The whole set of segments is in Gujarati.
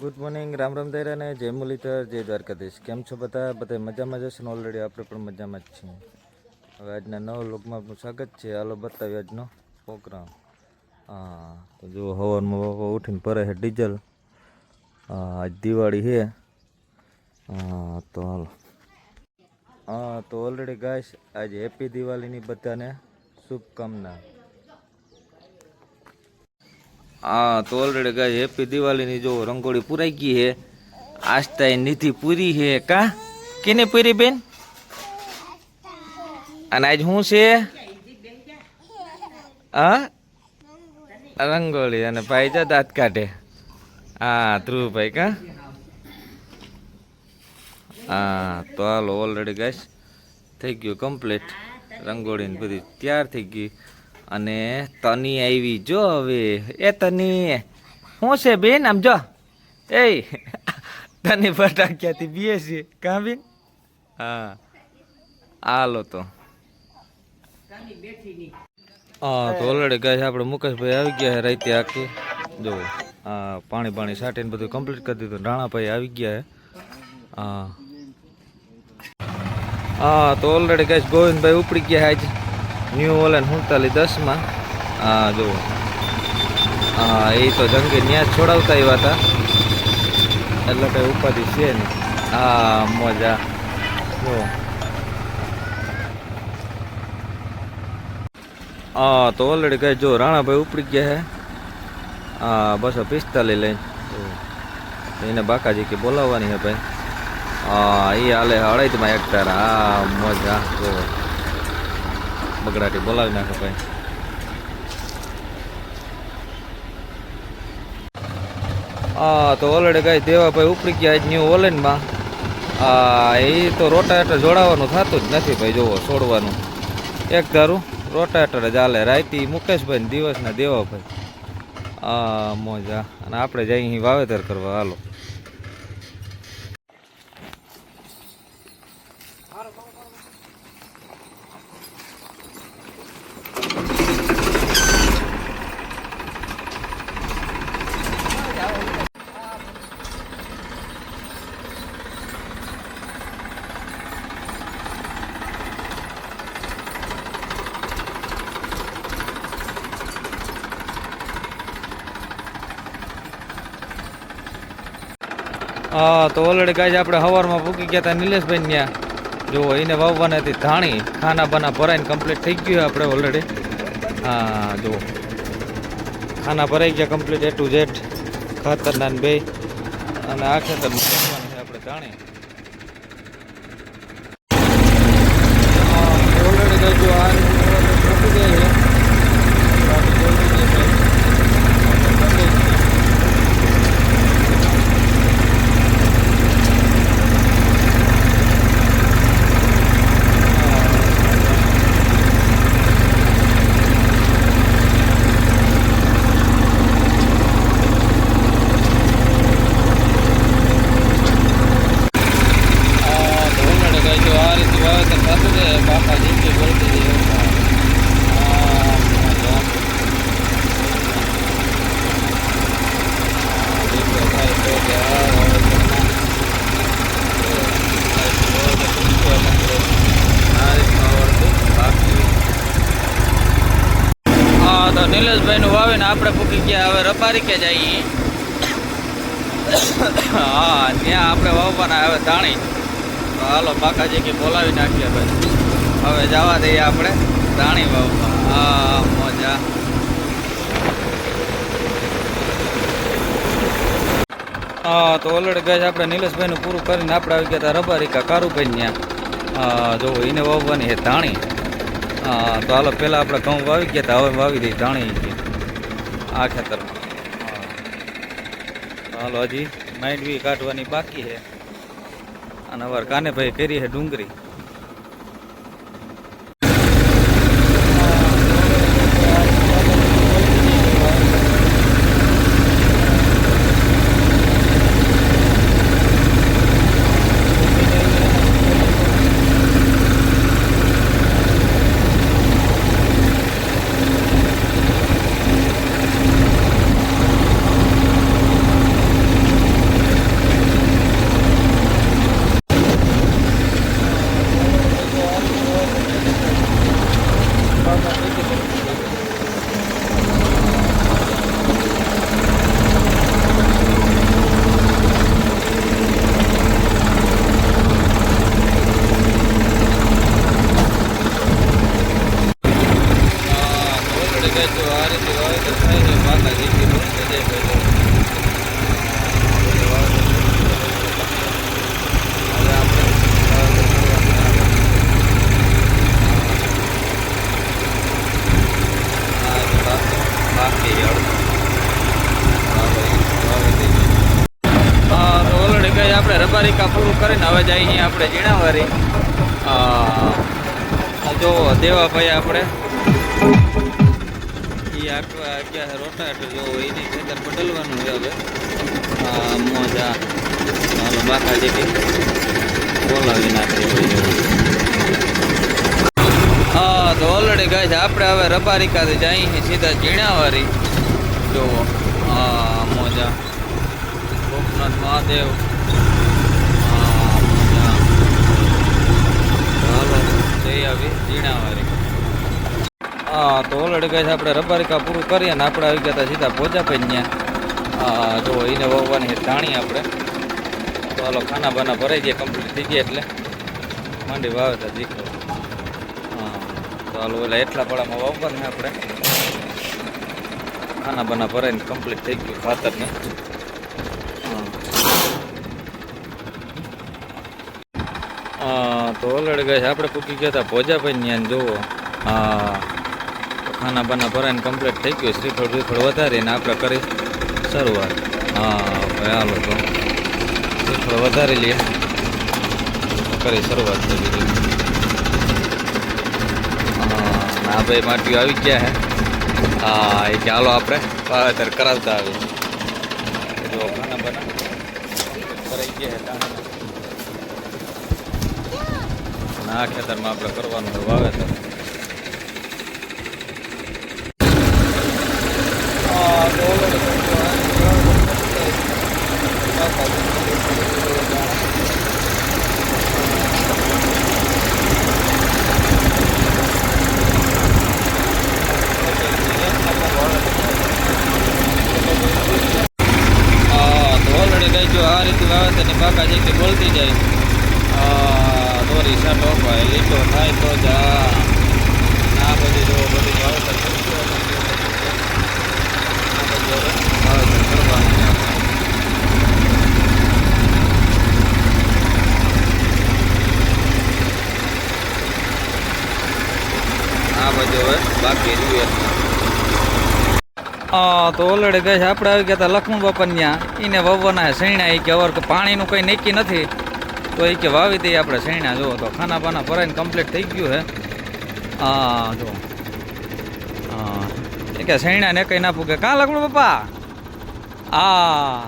ગુડ મોર્નિંગ રામ રામ દૈરા અને જય મુરલીધર, જય દ્વારકાધીશ. કેમ છો બધા? બધા મજામાં જશે ને ઓલરેડી આપણે પણ મજામાં જ છીએ. હવે આજના નવ લોકમાં આપનું સ્વાગત છે. હાલો બતાવીએ આજનો પ્રોગ્રામ. હા, તો જો હવારમાં બાપા ઉઠીને પરે છે ડીઝલ. આજ દિવાળી છે. હા, તો હાલો. હા, તો ઓલરેડી ગાઈશ આજે હેપી દિવાળીની બધાને શુભકામના. હા, તો ઓલરેડી ગાય હેપી દિવાળીની જો રંગોળી પૂરાઈ ગઈ હે. આસ્તા નિધિ પૂરી હે કા? કેને પૂરી બેન? અને આજ શું છે? હા? રંગોળી અને ભાઈ જા દાંત કાઢે. હા, ધ્રુવભાઈ કા? હા, તો હાલો ઓલરેડી ગાઈસ, થઈ ગયું કમ્પ્લીટ રંગોળીને બધી તૈયાર થઈ ગઈ. અને તની આવી, જો હવે. એ તની શું છે બેન? આમ જો. એ તની ફટાક્યાથી બીએ છે. કાં બેન? હા. હાલો તો. હા, તો ઓલરેડી ગાય આપણે મુકેશભાઈ આવી ગયા રાતે આખી. જો, હા, પાણી પાણી સાટીને બધું કમ્પ્લીટ કરી દીધું. રાણાભાઈ આવી ગયા હા. હા. તો ઓલરેડી ગાય ગોવિંદભાઈ ઉપડી ગયા આજ. ન્યૂ ઓલેન સુડતાલીસ દસમાં. હા જુઓ હા એ તો જંગી ત્યાં જ છોડાવતા આવ્યા હતા. એટલે કઈ ઉપાધિ છે નહીં. હા મજા. જો. હા તો ઓલરેડી કઈ જો, રાણાભાઈ ઉપડી ગયા હે. હા બસો પિસ્તાલીસ લઈને. એને બાકાજી કે બોલાવવાની હે ભાઈ. હા એ હાલે હળાઈતમાં એક તારા. હા મજા. જો. બગડાટી બોલાવી નાખે ભાઈ. હા તો ઓલરેડી કઈ દેવાભાઈ ઉપડી ગયા ન્યુ ઓલેનમાં હા એ તો રોટાવેટર જોડાવાનું થતું જ નથી ભાઈ, જોવો, છોડવાનું. એક ધારું રોટાવેટર જ હાલે. રાયતી, મુકેશભાઈ ને દિવસના દેવાભાઈ. હા મોજા. અને આપણે જઈ વાવેતર કરવા. હાલો હા તો ઓલરેડી ગાય આપણે સવારમાં પૂકી ગયા હતા નિલેશભાઈ ત્યાં જો એને વાવવાની હતી ધાણી. ખાના બાના ભરાઈને કમ્પ્લીટ થઈ ગયું આપણે ઓલરેડી. હા જો ખાના ભરાઈ ગયા કમ્પ્લીટ એ ટુ ઝેડ ખાતરના બે. અને આ ખેતર આપણે ધાણી. ઓલરેડી ગાય જો આ રીતે પૂકી ગઈ છે બાકી જોઈ લઈએ છે. આ ઢોલને કહે છે, આ રીતે વાવેતર થતું છે, બાપા જિંદગી બોલતી છે એવું થાય. આ મજા. આ દીકરો થાય તો કે આ વાવેતરમાં. વાવેતર શીખવા માંગે. આ રીતનું આવડતું બાકી. હા તો નિલેશભાઈનું વાવીને આપણે પૂકી ગયા, હવે રબારી કે જઈએ હા, ત્યાં આપણે વાવવાના, હવે ધાણી. તો હાલો, બાકાજી કે બોલાવી નાખીએ ભાઈ. હવે જવા દઈએ આપણે ધાણી વાવવા. હા, મજા. હા, તો ઓલરેડી ગઈ આપણે નિલેશભાઈનું પૂરું કરીને આપણે આવી ગયા હતા રબારિકા કારુભાઈ ત્યાં. હા, જો, એને વાવવાની ધાણી. હા, તો હાલો પહેલાં આપણે ઘઉં વાવી ગયા હતા હવે વાવી દઈએ ધાણી આ ખેતરમાં. હાલો, હજી બી કાઢવાની બાકી છે. અને અમારે કાને ભાઈ કરી છે ડુંગળી કરીને હવે જઈએ અહીંયા આપણે જીણાવારી જો દેવાભાઈ આપણે. એ આખા રોટા રોટાટ જો એની ખેતર બદલવાનું છે હવે. મોજા બાકા જેટી બોલાવી નાખી હા તો ઓલરેડી ગાય છે આપણે હવે રબારિકાથી જઈએ સીધા જીણાવારી જો મોજા. ગોપનાથ મહાદેવ આ મોજા હાલો હા તો ઓલરેડી કહે છે આપણે રબારિકા પૂરું કરીએ ને આપણે આવી ગયા હતા સીધા પઈ ત્યાં. હા જો એને વાવવાની ધાણી આપણે. તો હાલો ખાના બાના ભરાઈ ગયા કમ્પ્લીટ થઈ ગયા એટલે માંડી વાવે તા દીકરો હા, તો હાલો ઓલા એટલા પડામાં વાવવાનું ને આપણે. ખાના બાના ભરાઈને કમ્પ્લીટ થઈ ગયું ખાતરને હા હા તો ઓલરેડી ગઈ આપણે પૂકી ગયા હતા ભોજાભાઈ ત્યાં, જુઓ. હા ખાના બાના ભરાઈને કમ્પ્લીટ થઈ ગયું. શ્રીફળ શ્રીફળ વધારીને આપણે કરી શરૂઆત. હા, ભાઈ, હાલો તો. શ્રીફળ વધારી લઈએ. કરી શરૂઆત થઈ ગઈ. હા ભાઈ માટીઓ આવી ગયા હે હા, એ કે હાલો આપણે વાવેતર કરાવતા આવીએ. જો ખાના બના. કરાઈ ગયા હે ટાણા. અને આ ખેતરમાં આપણે કરવાનું વાવેતર. જો આ રીતે વાવેતરની બાકા જેટલી બોલતી જાય. આ દોરી સાટો લીટો થાય તો જા આ. બધી જો બધી વાવેતર વાવેતર બધું હવે બાકી જોઈએ હા તો ઓલરેડી ગઈ આપણે આવી ગયા હતા લક્ષ્મણ બાપા ત્યાં. એને વવવાના એ કે અવર કે પાણીનું કંઈ નક્કી નથી. તો એ કે વાવી દઈએ આપણે સૈણા જુઓ તો ખાના પાના ભરાઈને કમ્પ્લીટ થઈ ગયું છે. હા જો હા એ કે શેણા ને કંઈ ના પૂગે. કાં લક્ષ્મણ પપ્પા? હા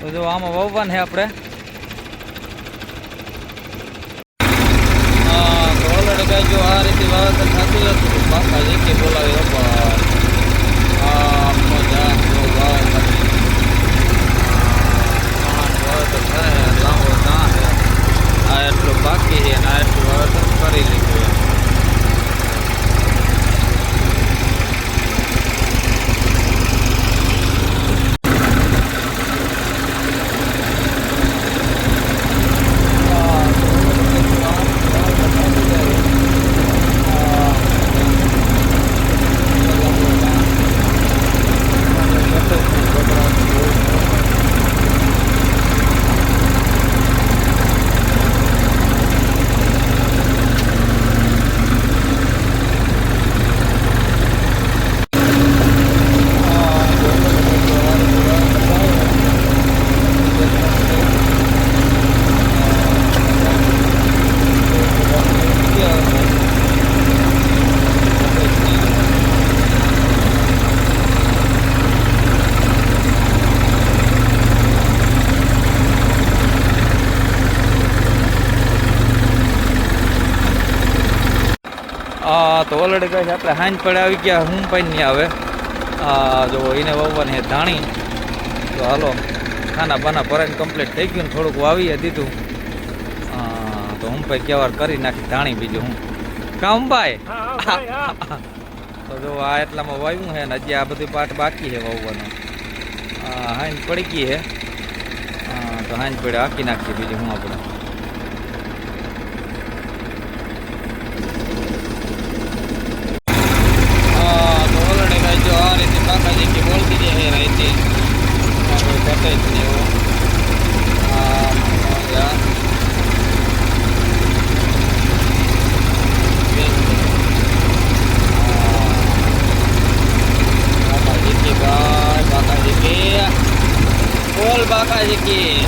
તો જો આમાં વાવવાના છે આપણે. હા જો આ રીતે વાવેતર થતું હતું. બાપા જે કે બોલાવી બાપા આ મજા જો વાવેતર વાવેતર થાય લાંબો ના છે આ એટલું બાકી છે અને આટલું વાવેતર કરી લીધું એમ. ઓલરેડી કહે છે આપણે હાંજ પડે આવી ગયા હું પણ નહીં આવે. આ જો એને વાવવાની હે ધાણી. તો હાલો ખાના બાના ભરાઈને કમ્પ્લીટ થઈ ગયું ને થોડુંક વાવીએ દીધું. તો હું ભાઈ કહેવાર કરી નાખી ધાણી બીજું હું. કામ ભાઈ તો જો આ એટલામાં વાવ્યું છે ને હજી આ બધી પાટ બાકી છે વાવવાનું હાંજ પડી ગઈ છે તો હાંજ પડે આખી નાખીએ બીજું હું આપણે. Yeah.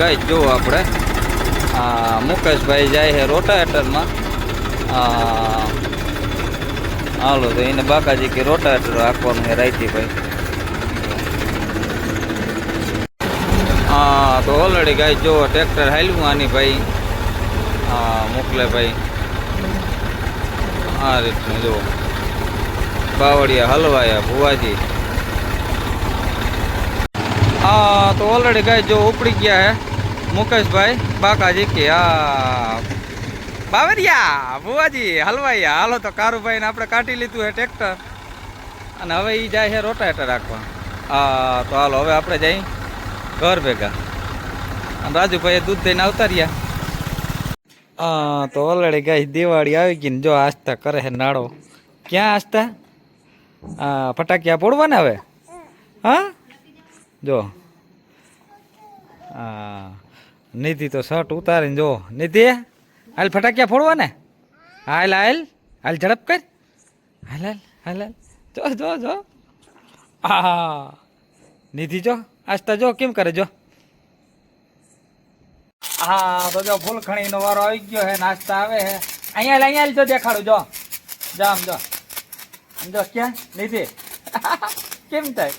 ગઈ જો આપણે. આ મુકેશભાઈ જાય છે રોટાવેટરમાં. આ, હાલો, તો એને બાકાજી કે રોટાવેટર રાખવાનું છે રાઈતી ભાઈ હા તો ઓલરેડી ગાય જો ટ્રેક્ટર હાલ્યું આની ભાઈ. હા મોકલે ભાઈ આ રીતનું જો બાવળિયા હલવાયા, ભુવાજી. હા તો ઓલરેડી ગાય જો ઉપડી ગયા હે. મુકેશભાઈ, બાકાજી કે આ બાવરિયા, ભુવાજી, હલવાઈયા. હાલો તો કારુભાઈને આપણે કાઢી લીધું હે ટ્રેક્ટર. અને હવે એ જાય છે રોટાવેટર રાખવા. હા, તો હાલો, હવે આપણે જઈ ઘર ભેગા. અને રાજુભાઈએ દૂધ દઈને આવતા રહ્યા. હા, તો ઓલરેડી ગઈ દિવાળી આવી ગઈ ને જો આસ્તા કરે છે નાળો. ક્યાં આસ્તા હા ફટાકિયા ફોડવાના હવે? હા? જો. હા. નિધિ તો શર્ટ ઉતારીને જો. નિધિ, હાલ ફટાકિયા ફોડવા ને હાલ હાલ હાલ ઝડપ કર. હાલ હાલ હાલ હાલ. જો જો જો. હા નિધિ, જો, આસ્તા જો, કેમ કરે જો? હા તો જો ફૂલખણીનો વારો આવી ગયો હે, નાસ્તા આવે હે. અહીંયા અહીંયા જો દેખાડું, જો. જામ જો. જો, ક્યાં? નિધિ. કેમ થાય?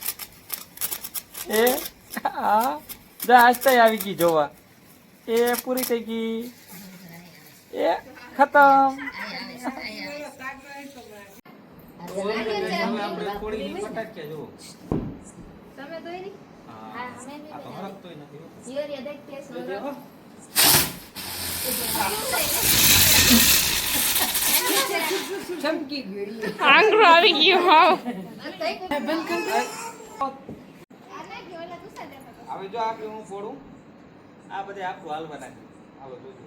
એ, હા. જો આસ્તા આવી ગઈ જોવા. એ પૂરી થઈ ગઈ એ ખતમ આપણે થોડી ફટાકિયા જુઓ તમે તો એની હા હા અમે આ તો હરકતોય નથી હો. જીવરિયા દેખતે છો જોજે હો. આંગળું આવી ગયું હાવ હવે જો આપણે હું ફોડું આ બધે આખું હાલવા બનાવી હાલો જોજો.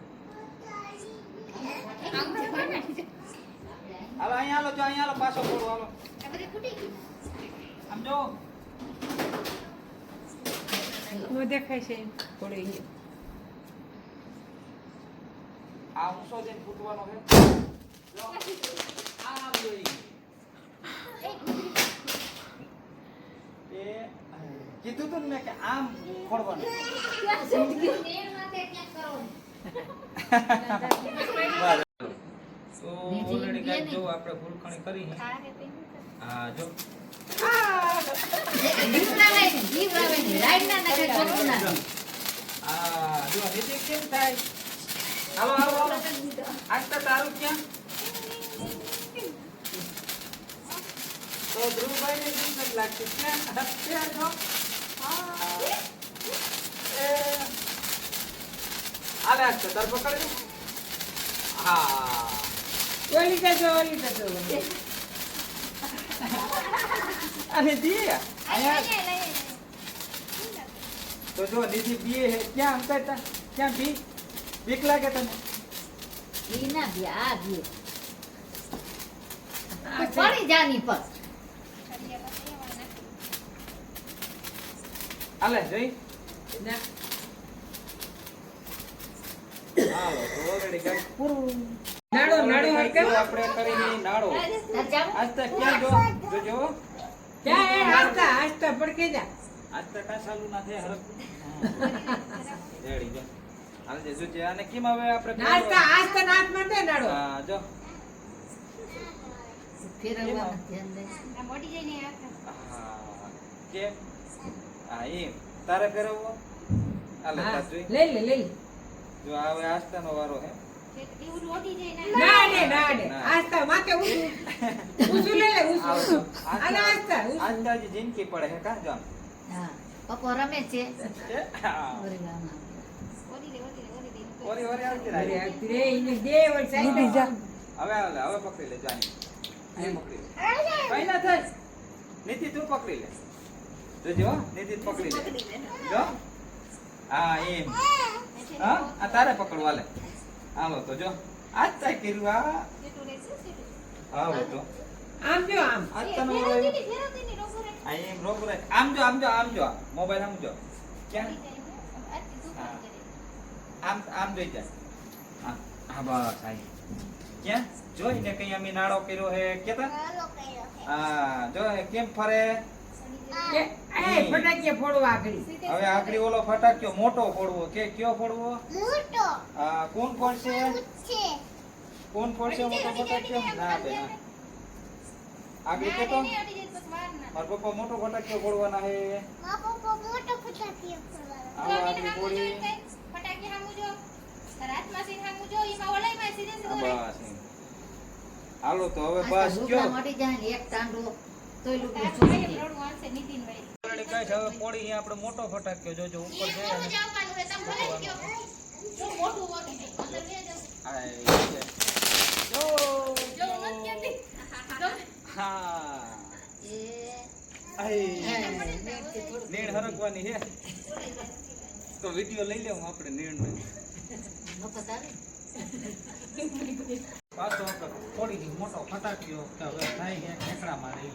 હાલો અહીંયા હાલો જો અહીંયા હાલો પાછો ફોડું હાલો. આમ જો. દેખાય છે થોડી આ ઊંચો જઈને ફૂટવાનો છે. આમ જોઈ. એ કીધું તું ને કે આમ ખોડવાનું તો ઓલરેડી ગાઈસ જો આપણે ભૂલખણી કરી જો. કેમ થાય? હાલો હાલો તારું ક્યાં? તો ધ્રુવભાઈ લાગતું. ક્યાં? ક્યાં જો હા. એ આલે કતર પકડજો. હા. ઓલી જજો ઓલી જજો અને દી તો જો દીદી બીએ હે. ક્યાં અંતર તા? ક્યાં બી? બીક લાગે તને? પડી જાની પર. આલે જોઈ. ના હાલો તો already ગાઈસ પૂરું નાડો નાડો Already હરકે ગાઈસ જો આપણે કરીને નાડો. આજ ક્યાં જો? જોજો ક્યાં એ? આસ્તા આસ્તા પડકે જા. આજ તક ચાલુ ના થાય હરક રેડી જો. હાલ જે જોજે આને કેમ હવે આપણે નાસ્તા આસ્તા નાથ માટે નાડો. હા જો. ફેરવવાનું ધ્યાન દે હા. કેમ? હા એમ. તારે ફેરવવો? લઈ લે લઈ જો હવે આસ્તાનો વારો હે. જિંદગી પડે હે કા જો પપ્પો રમે છે. છે? ઓરી ઓરી ઓરી આવતી અરે આવતી રે, એને દે ઓલી સાઈડ. હવે હવે હવે પકડી લે જાની. અહીં પકડી લે. કઈ ના થાય નીતિ તું પકડી લે. જોજો હો, નીતિ પકડી લે. જો. હા એમ. હા આ તારે પકડવા લે હાલો તો જો આજ તાય કર્યું આ? આવો તો. આમ જો આમ. આજ તમે આઈ એમ રોક રાખ આમ જો આમ જો આમ જો. મોબાઈલ આમ જો. ક્યાં? આમ આમ જોઈ જાય હા હા બસ આઈ. ક્યાં? જોઈને કઈ અમે નાળો કર્યો હે? કેતા? હા જો કેમ ફરે? કે એ ફટાકિયા હવે આકડી ઓલો ફટાક્યો મોટો ફોડવો. કે કયો ફોડવો? આ કોણ ફોડશે? કોણ ફોડશે મોટો ફટાક્યો ના બે આકડી કેતો? મારા પપ્પા મોટો ફટાક્યો ફોડવાના હે. આવો પપ્પા મોટો ફટાક્યો ફોડવાના. એમ. હાલો તો હવે બસ લુગડા કયો મટી જાય ને એક તાંડો તોય લુગડું છૂટી જાય. ઓલરેડી કઈ છે હવે બસ કયો? મોટી મોટો એક ઉપર હા, હા. હે, નેટથી થોડુંક નીણ હરકવાની છે તો વીડિયો લઈ લેવું આપણે નીણ પાછો આપણે થોડી મોટો ફટાક્યો કે હવે થાય છે ઠેકડામાં રહી.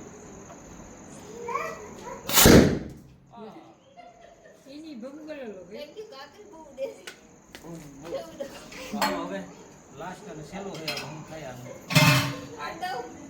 એની હાલો હવે લાસ્ટ અને છેલ્લું થયા હું આવું.